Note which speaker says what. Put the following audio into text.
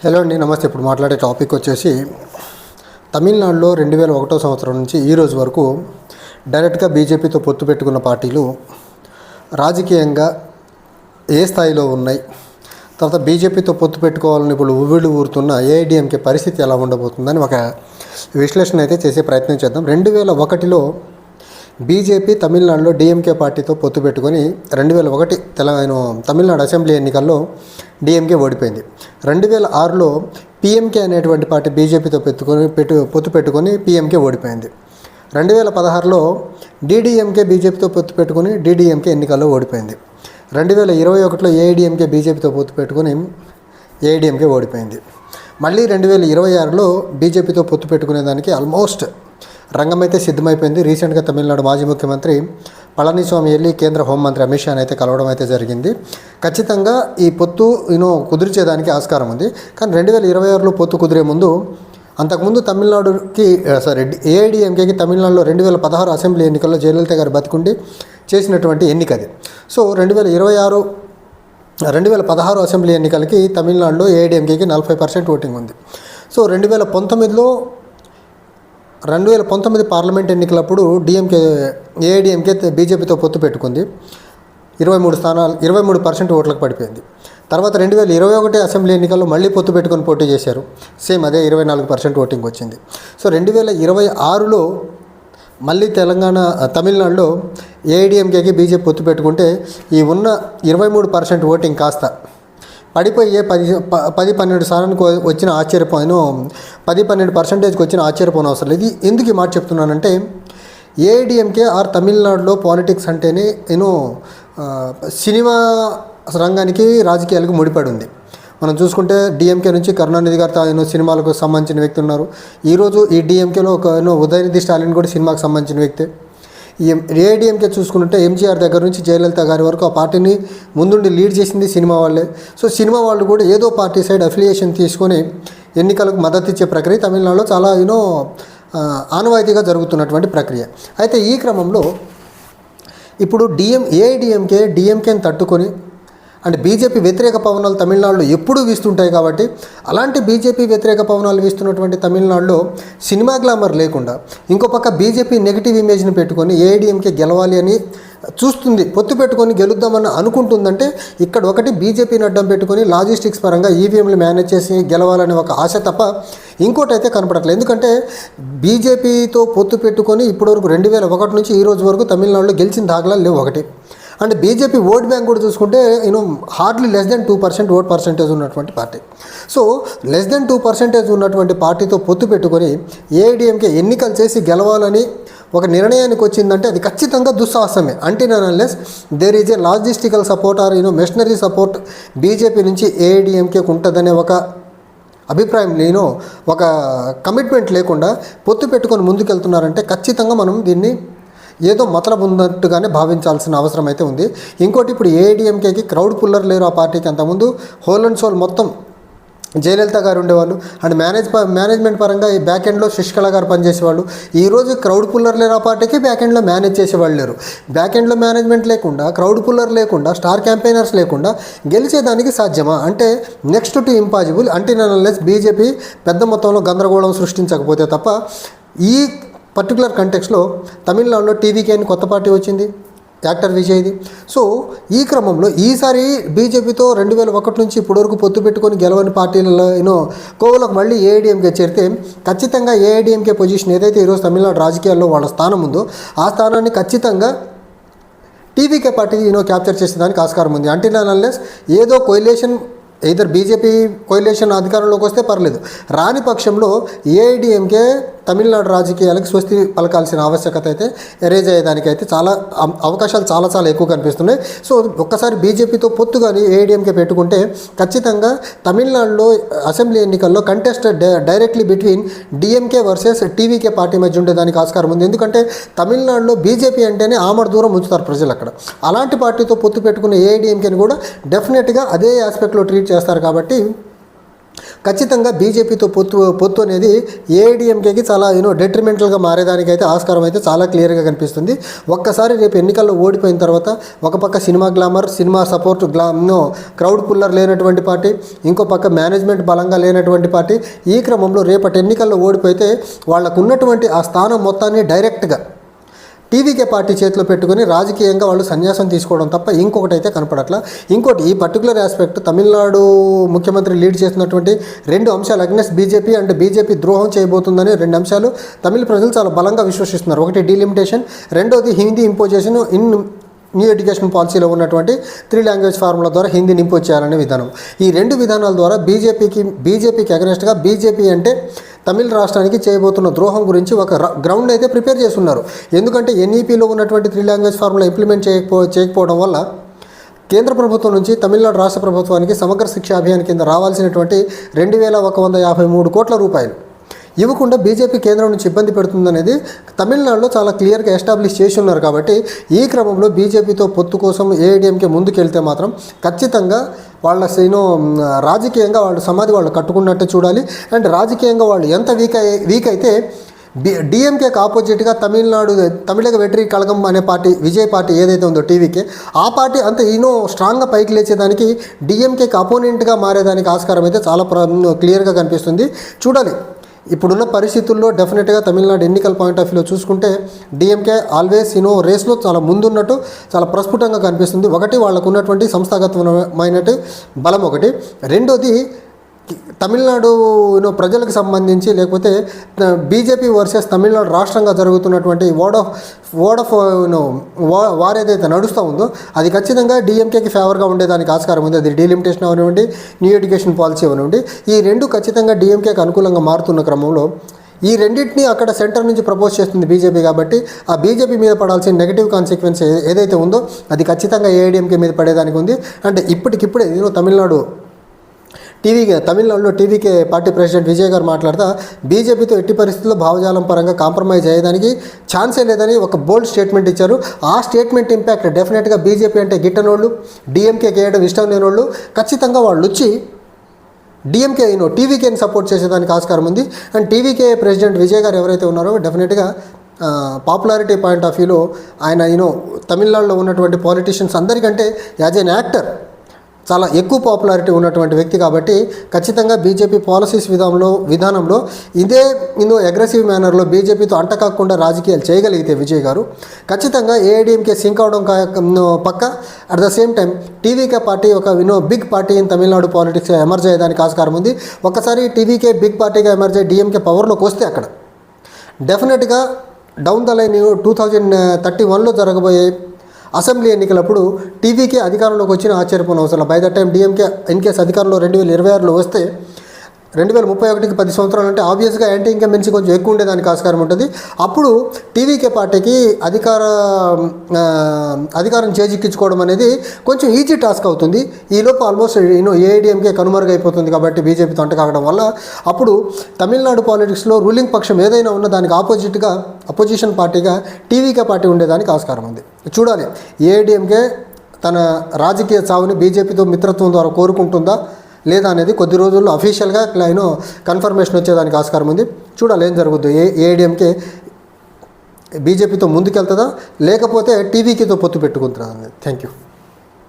Speaker 1: Hello అండి నమస్తే. ఇప్పుడు మాట్లాడే టాపిక్ వచ్చేసి తమిళనాడులో రెండు వేల ఒకటో సంవత్సరం నుంచి ఈ రోజు వరకు డైరెక్ట్గా బీజేపీతో పొత్తు పెట్టుకున్న పార్టీలు రాజకీయంగా ఏ స్థాయిలో ఉన్నాయి తర్వాత బీజేపీతో పొత్తు పెట్టుకోవాలని ఇప్పుడు ఉవ్విళ్ళు ఊరుతున్న ఏఐడిఎంకే పరిస్థితి ఎలా ఉండబోతుందని ఒక విశ్లేషణ అయితే చేసే ప్రయత్నం చేద్దాం. రెండు వేల ఒకటిలో బీజేపీ తమిళనాడులో డిఎంకే పార్టీతో పొత్తు పెట్టుకొని రెండు వేల ఒకటి తెలంగాణ తమిళనాడు అసెంబ్లీ ఎన్నికల్లో డిఎంకే ఓడిపోయింది. రెండు వేల ఆరులో పిఎంకే అనేటువంటి పార్టీ బీజేపీతో పెట్టుకొని పెట్టు పొత్తు పెట్టుకొని పిఎంకే ఓడిపోయింది. రెండు వేల పదహారులో డీడీఎంకే బీజేపీతో పొత్తు పెట్టుకుని డీడీఎంకే ఎన్నికల్లో ఓడిపోయింది. రెండు వేల ఇరవై ఒకటిలో ఏఐడిఎంకే బీజేపీతో పొత్తు పెట్టుకొని ఏఐడిఎంకే ఓడిపోయింది. మళ్ళీ రెండు వేల ఇరవై ఆరులో బీజేపీతో పొత్తు పెట్టుకునేదానికి ఆల్మోస్ట్ రంగం అయితే సిద్ధమైపోయింది. రీసెంట్గా తమిళనాడు మాజీ ముఖ్యమంత్రి పళనిస్వామి వెళ్ళి కేంద్ర హోంమంత్రి అమిత్ షాని అయితే కలవడం అయితే జరిగింది. ఖచ్చితంగా ఈ పొత్తు యూనో కుదిర్చేదానికి ఆస్కారం ఉంది. కానీ రెండు వేల ఇరవై ఆరులో పొత్తు కుదిరే ముందు అంతకుముందు తమిళనాడుకి సారీ ఏఐడిఎంకేకి తమిళనాడులో రెండు వేల పదహారు అసెంబ్లీ ఎన్నికల్లో జయలలిత గారు బతికుండి చేసినటువంటి ఎన్నిక అది. సో రెండు వేల ఇరవై ఆరు రెండు వేల పదహారు అసెంబ్లీ ఎన్నికలకి తమిళనాడులో ఏఐడిఎంకేకి నలభై పర్సెంట్ ఓటింగ్ ఉంది. సో రెండు వేల పంతొమ్మిదిలో రెండు వేల పంతొమ్మిది పార్లమెంట్ ఎన్నికలప్పుడు డిఎంకే ఏఐడిఎంకే బీజేపీతో పొత్తు పెట్టుకుంది. ఇరవై మూడు స్థానాలు ఇరవై మూడు పర్సెంట్ ఓట్లకు పడిపోయింది. తర్వాత రెండు వేల ఇరవై ఒకటి అసెంబ్లీ ఎన్నికల్లో మళ్ళీ పొత్తు పెట్టుకొని పోటీ చేశారు. సేమ్ అదే ఇరవై నాలుగు పర్సెంట్ ఓటింగ్ వచ్చింది. సో రెండు వేల ఇరవై ఆరులో మళ్ళీ తెలంగాణ తమిళనాడులో ఏఐడిఎంకేకి బీజేపీ పొత్తు పెట్టుకుంటే ఈ ఉన్న ఇరవై మూడు పర్సెంట్ ఓటింగ్ కాస్త పడిపోయే పది ప- పది పన్నెండు సార్లకు వచ్చిన ఆశ్చర్యపోయాను పది పన్నెండు పర్సెంటేజ్కి వచ్చిన ఆశ్చర్యపోయిన అవసరం లేదు. ఎందుకు ఈ మాట చెప్తున్నానంటే ఏఐడిఎంకే ఆర్ తమిళనాడులో పాలిటిక్స్ అంటేనే నేను సినిమా రంగానికి రాజకీయాలకు ముడిపడి ఉంది. మనం చూసుకుంటే డిఎంకే నుంచి కరుణానిధి గారు తా- ఎన్నో సినిమాలకు సంబంధించిన వ్యక్తి ఉన్నారు. ఈరోజు ఈ డిఎంకేలో ఒక ఎన్నో ఉదయనిధి స్టాలిన్ కూడా సినిమాకు సంబంధించిన వ్యక్తే. ఈ ఏఐడిఎంకే చూసుకుంటే ఎంజీఆర్ దగ్గర నుంచి జయలలిత గారి వరకు ఆ పార్టీని ముందుండి లీడ్ చేసింది సినిమా వాళ్ళే. సో సినిమా వాళ్ళు కూడా ఏదో పార్టీ సైడ్ అఫిలియేషన్ తీసుకొని ఎన్నికలకు మద్దతు ఇచ్చే ప్రక్రియ తమిళనాడులో చాలా యూనో ఆనవాయితీగా జరుగుతున్నటువంటి ప్రక్రియ. అయితే ఈ క్రమంలో ఇప్పుడు డిఎం ఏఐడిఎంకే డిఎంకేని తట్టుకొని అంటే బీజేపీ వ్యతిరేక పవనాలు తమిళనాడులో ఎప్పుడూ వీస్తుంటాయి కాబట్టి అలాంటి బీజేపీ వ్యతిరేక పవనాలు వీస్తున్నటువంటి తమిళనాడులో సినిమా గ్లామర్ లేకుండా ఇంకో పక్క బీజేపీ నెగిటివ్ ఇమేజ్ని పెట్టుకొని ఏఐడిఎంకే గెలవాలి అని చూస్తుంది పొత్తు పెట్టుకొని గెలుద్దామని అనుకుంటుందంటే ఇక్కడ ఒకటి బీజేపీని అడ్డం పెట్టుకొని లాజిస్టిక్స్ పరంగా ఈవీఎంలు మేనేజ్ చేసి గెలవాలనే ఒక ఆశ తప్ప ఇంకోటి అయితే కనపడట్లేదు. ఎందుకంటే బీజేపీతో పొత్తు పెట్టుకొని ఇప్పటివరకు రెండు వేల ఒకటి నుంచి ఈ రోజు వరకు తమిళనాడులో గెలిచిన దాఖలాలు లేవు ఒకటి. అండ్ బీజేపీ ఓట్ బ్యాంక్ కూడా చూసుకుంటే you know hardly less than two percent vote percentage ఉన్నటువంటి party. So less than two percentage ఉన్నటువంటి పార్టీతో పొత్తు పెట్టుకొని ఏఐడిఎంకే ఎన్నికలు చేసి గెలవాలని ఒక నిర్ణయానికి వచ్చిందంటే అది ఖచ్చితంగా దుస్సాహసమే. అంటే unless there is a logistical support or you know machinery support BJP నుంచి ఏఐడిఎంకేకి ఉంటుందనే ఒక అభిప్రాయం నేను ఒక కమిట్మెంట్ లేకుండా పొత్తు పెట్టుకొని ముందుకెళ్తున్నారంటే ఖచ్చితంగా మనం దీన్ని ఏదో మతలబు ఉన్నట్టుగానే భావించాల్సిన అవసరం అయితే ఉంది. ఇంకోటి ఇప్పుడు ఏఐడిఎంకేకి క్రౌడ్ పుల్లర్ లేరు ఆ పార్టీకి అంతకుముందు. హోల్ అండ్ సోల్ మొత్తం జయలలిత గారు ఉండేవాళ్ళు. అండ్ మేనేజ్ ప- మేనేజ్మెంట్ పరంగా ఈ బ్యాక్ ఎండ్లో శశికళ గారు పనిచేసేవాళ్ళు. ఈరోజు క్రౌడ్ పుల్లర్ లేరు ఆ పార్టీకి బ్యాక్ ఎండ్లో మేనేజ్ చేసేవాళ్ళు లేరు. బ్యాక్ ఎండ్లో మేనేజ్మెంట్ లేకుండా క్రౌడ్ పుల్లర్ లేకుండా స్టార్ క్యాంపెయినర్స్ లేకుండా గెలిచేదానికి సాధ్యమా? అంటే నెక్స్ట్ టు ఇంపాసిబుల్ అంటే నన్లెస్ బీజేపీ పెద్ద మొత్తంలో గందరగోళం సృష్టించకపోతే తప్ప ఈ పర్టికులర్ కంటెక్స్లో తమిళనాడులో టీవీకే అని కొత్త పార్టీ వచ్చింది? యాక్టర్ విజయ్ది. సో ఈ క్రమంలో ఈసారి బీజేపీతో రెండు వేల ఒకటి నుంచి ఇప్పటివరకు పొత్తు పెట్టుకొని గెలవని పార్టీలలో యూనో కోవలకు మళ్ళీ ఏఐడిఎంకే చేరితే ఖచ్చితంగా ఏఐడిఎంకే పొజిషన్ ఏదైతే ఈరోజు తమిళనాడు రాజకీయాల్లో వాళ్ళ స్థానం ఉందో ఆ స్థానాన్ని ఖచ్చితంగా టీవీకే పార్టీ యూనో క్యాప్చర్ చేసేదానికి ఆస్కారం ఉంది. అంటే అన్లెస్ ఏదో కొయిలేషన్ ఇద్దరు బీజేపీ కొయిలేషన్ అధికారంలోకి వస్తే పర్లేదు. రాని పక్షంలో ఏఐడిఎంకే తమిళనాడు రాజకీయాలకు స్వస్తి పలకాల్సిన ఆవశ్యకత అయితే ఎరేజ్ అయ్యేదానికి అయితే చాలా అవకాశాలు చాలా చాలా ఎక్కువ కనిపిస్తున్నాయి. సో ఒక్కసారి బీజేపీతో పొత్తు కానీ ఏఐడిఎంకే పెట్టుకుంటే ఖచ్చితంగా తమిళనాడులో అసెంబ్లీ ఎన్నికల్లో contest directly between DMK versus TVK party మధ్య ఉండేదానికి ఆస్కారం ఉంది. ఎందుకంటే తమిళనాడులో బీజేపీ అంటేనే ఆమర దూరం ఉంచుతారు ప్రజలు అక్కడ. అలాంటి పార్టీతో పొత్తు పెట్టుకున్న ఏఐడిఎంకేని కూడా డెఫినెట్గా అదే ఆస్పెక్ట్లో ట్రీట్ చేస్తారు కాబట్టి ఖచ్చితంగా బీజేపీతో పొత్తు పొత్తు అనేది ఏఐడిఎంకేకి చాలా యూనో డెట్రిమెంటల్గా మారేదానికి అయితే ఆస్కారం అయితే చాలా క్లియర్గా కనిపిస్తుంది. ఒక్కసారి రేపు ఎన్నికల్లో ఓడిపోయిన తర్వాత ఒక పక్క cinema glamour cinema support glam crowd puller లేనటువంటి పార్టీ ఇంకో పక్క మేనేజ్మెంట్ బలంగా లేనటువంటి పార్టీ ఈ క్రమంలో రేపటి ఎన్నికల్లో ఓడిపోతే వాళ్ళకు ఉన్నటువంటి ఆ స్థానం మొత్తాన్ని డైరెక్ట్గా టీవీకే పార్టీ చేతిలో పెట్టుకుని రాజకీయంగా వాళ్ళు సన్యాసం తీసుకోవడం తప్ప ఇంకొకటి అయితే కనపడట్లా. ఇంకోటి ఈ పర్టికులర్ ఆస్పెక్ట్ తమిళనాడు ముఖ్యమంత్రి లీడ్ చేసినటువంటి రెండు అంశాలు అగ్నెస్ బీజేపీ అండ్ బీజేపీ ద్రోహం చేయబోతుందని రెండు అంశాలు తమిళ ప్రజలు చాలా బలంగా విశ్వసిస్తున్నారు. ఒకటి డీలిమిటేషన్ రెండోది Hindi imposition in new education పాలసీలో ఉన్నటువంటి త్రీ లాంగ్వేజ్ ఫార్ములా ద్వారా హిందీని ఇంపోజ్ చేయాలనే విధానం. ఈ రెండు విధానాల ద్వారా బీజేపీకి బీజేపీకి అగనెస్ట్గా బీజేపీ అంటే తమిళ రాష్ట్రానికి చేయబోతున్న ద్రోహం గురించి ఒక గ్రౌండ్ అయితే ప్రిపేర్ చేస్తున్నారు. ఎందుకంటే ఎన్ఈపీలో ఉన్నటువంటి త్రీ లాంగ్వేజ్ ఫార్ములా ఇంప్లిమెంట్ చేయకపో చేయకపోవడం వల్ల కేంద్ర ప్రభుత్వం నుంచి తమిళనాడు రాష్ట్ర ప్రభుత్వానికి సమగ్ర శిక్ష అభియాన్ కింద రావాల్సినటువంటి రెండు వేల ఒక వంద యాభై మూడు కోట్ల రూపాయలు. ఇవ్వకుండా బీజేపీ కేంద్రం నుంచి ఇబ్బంది పెడుతుందనేది తమిళనాడులో చాలా క్లియర్గా ఎస్టాబ్లిష్ చేసి ఉన్నారు కాబట్టి ఈ క్రమంలో బీజేపీతో పొత్తు కోసం ఏఐడిఎంకే ముందుకెళ్తే మాత్రం ఖచ్చితంగా వాళ్ళ యూనో రాజకీయంగా వాళ్ళు సమాధి వాళ్ళు కట్టుకున్నట్టు చూడాలి. అండ్ రాజకీయంగా వాళ్ళు ఎంత వీక్ వీక్ అయితే బి డిఎంకేకి ఆపోజిట్గా తమిళనాడు తమిళగ వెట్రి కళగం అనే పార్టీ విజయ్ పార్టీ ఏదైతే ఉందో టీవీకే ఆ పార్టీ అంత ఈనో స్ట్రాంగ్గా పైకి లేచేదానికి డిఎంకేకి అపోనెంట్గా మారేదానికి ఆస్కారం అయితే చాలా ప్ర క్లియర్గా కనిపిస్తుంది. చూడాలి. ఇప్పుడున్న పరిస్థితుల్లో డెఫినెట్గా తమిళనాడు ఎన్నికల పాయింట్ ఆఫ్ వ్యూలో చూసుకుంటే డిఎంకే ఆల్వేస్ యూనో రేస్లో చాలా ముందున్నట్టు చాలా ప్రస్ఫుటంగా కనిపిస్తుంది. ఒకటి వాళ్ళకు ఉన్నటువంటి సంస్థాగతమైనటువంటి బలం ఒకటి. రెండోది తమిళనాడు యూనో ప్రజలకు సంబంధించి లేకపోతే బీజేపీ వర్సెస్ తమిళనాడు రాష్ట్రంగా జరుగుతున్నటువంటి word of word of you know war ఏదైతే నడుస్తూ ఉందో అది ఖచ్చితంగా డిఎంకేకి ఫేవర్గా ఉండేదానికి ఆస్కారం ఉంది. అది డీలిమిటేషన్ అవనివ్వండి న్యూ ఎడ్యుకేషన్ పాలసీ అవనివ్వండి. ఈ రెండు ఖచ్చితంగా డిఎంకేకి అనుకూలంగా మారుతున్న క్రమంలో ఈ రెండింటిని అక్కడ సెంటర్ నుంచి ప్రపోజ్ చేస్తుంది బీజేపీ కాబట్టి ఆ బీజేపీ మీద పడాల్సిన నెగిటివ్ కాన్సిక్వెన్స్ ఏదైతే ఉందో అది ఖచ్చితంగా ఏఐడిఎంకే మీద పడేదానికి ఉంది. అంటే ఇప్పటికిప్పుడే నేను తమిళనాడు టీవీకి తమిళనాడులో టీవీకే పార్టీ ప్రెసిడెంట్ విజయ్ గారు మాట్లాడుతూ బీజేపీతో ఎట్టి పరిస్థితుల్లో భావజాలం పరంగా కాంప్రమైజ్ అయ్యేదానికి ఛాన్సే లేదని ఒక బోల్డ్ స్టేట్మెంట్ ఇచ్చారు. ఆ స్టేట్మెంట్ ఇంపాక్ట్ డెఫినెట్గా బీజేపీ అంటే గిట్టనోళ్ళు డిఎంకే చేయడం ఇష్టం లేని వాళ్ళు ఖచ్చితంగా వాళ్ళు వచ్చి డిఎంకే అయినో టీవీకేని సపోర్ట్ చేసేదానికి ఆస్కారం ఉంది. అండ్ టీవీకే ప్రెసిడెంట్ విజయ్ గారు ఎవరైతే ఉన్నారో డెఫినెట్గా పాపులారిటీ పాయింట్ ఆఫ్ వ్యూలో ఆయన యూనో తమిళనాడులో ఉన్నటువంటి పాలిటీషియన్స్ అందరికంటే యాజ్ ఎన్ యాక్టర్ చాలా ఎక్కువ పాపులారిటీ ఉన్నటువంటి వ్యక్తి కాబట్టి ఖచ్చితంగా బీజేపీ పాలసీస్ విధానంలో విధానంలో ఇదే ఇందులో అగ్రెసివ్ మేనర్లో బీజేపీతో అంటకాకుండా రాజకీయాలు చేయగలిగితే విజయ్ గారు ఖచ్చితంగా ఏఐడిఎంకే సింక్ అవడం కా- పక్క. At the same time TVK party ఒక వినో big party in Tamil Nadu politics emerge అయ్యేదానికి ఆస్కారం ఉంది. ఒకసారి టీవీకే బిగ్ పార్టీగా ఎమర్జ్ అయ్యి డిఎంకే పవర్లోకి వస్తే అక్కడ. డెఫినెట్గా down the line two thousand thirty వన్లో జరగబోయే అసెంబ్లీ ఎన్నికలప్పుడు టీవీకే అధికారంలోకి వచ్చిన ఆశ్చర్యపోయిన అవసరం by the time DMK in case అధికారంలో రెండు వేల ఇరవై ఆరులో వస్తే రెండు వేల ముప్పై ఒకటికి పది సంవత్సరాలు అంటే ఆబ్వియస్గా యాంటీ ఇన్కంబెన్సీ కొంచెం ఎక్కువ ఉండేదానికి ఆస్కారం ఉంటుంది. అప్పుడు టీవీకే పార్టీకి అధికార అధికారం చేజిక్కించుకోవడం అనేది కొంచెం ఈజీ టాస్క్ అవుతుంది. ఈలోపు ఆల్మోస్ట్ యూనో ఏఐడిఎంకే కనుమరుగైపోతుంది కాబట్టి బీజేపీతో అంట కావడం వల్ల అప్పుడు తమిళనాడు పాలిటిక్స్లో రూలింగ్ పక్షం ఏదైనా ఉన్న దానికి ఆపోజిట్గా అపోజిషన్ పార్టీగా టీవీకే పార్టీ ఉండేదానికి ఆస్కారం ఉంది. చూడాలి. ఏఐడిఎంకే తన రాజకీయ చావుని బీజేపీతో మిత్రత్వం ద్వారా కోరుకుంటుందా? లేదా అనేది కొద్ది రోజుల్లో అఫీషియల్గా నేను కన్ఫర్మేషన్ వచ్చేదానికి ఆస్కారం ఉంది. చూడాలి ఏం జరుగుద్దు. ఏ ఏడిఎంకే బీజేపీతో ముందుకెళ్తుందా? లేకపోతే టీవీకితో పొత్తు పెట్టుకుంటుందా థ్యాంక్ యూ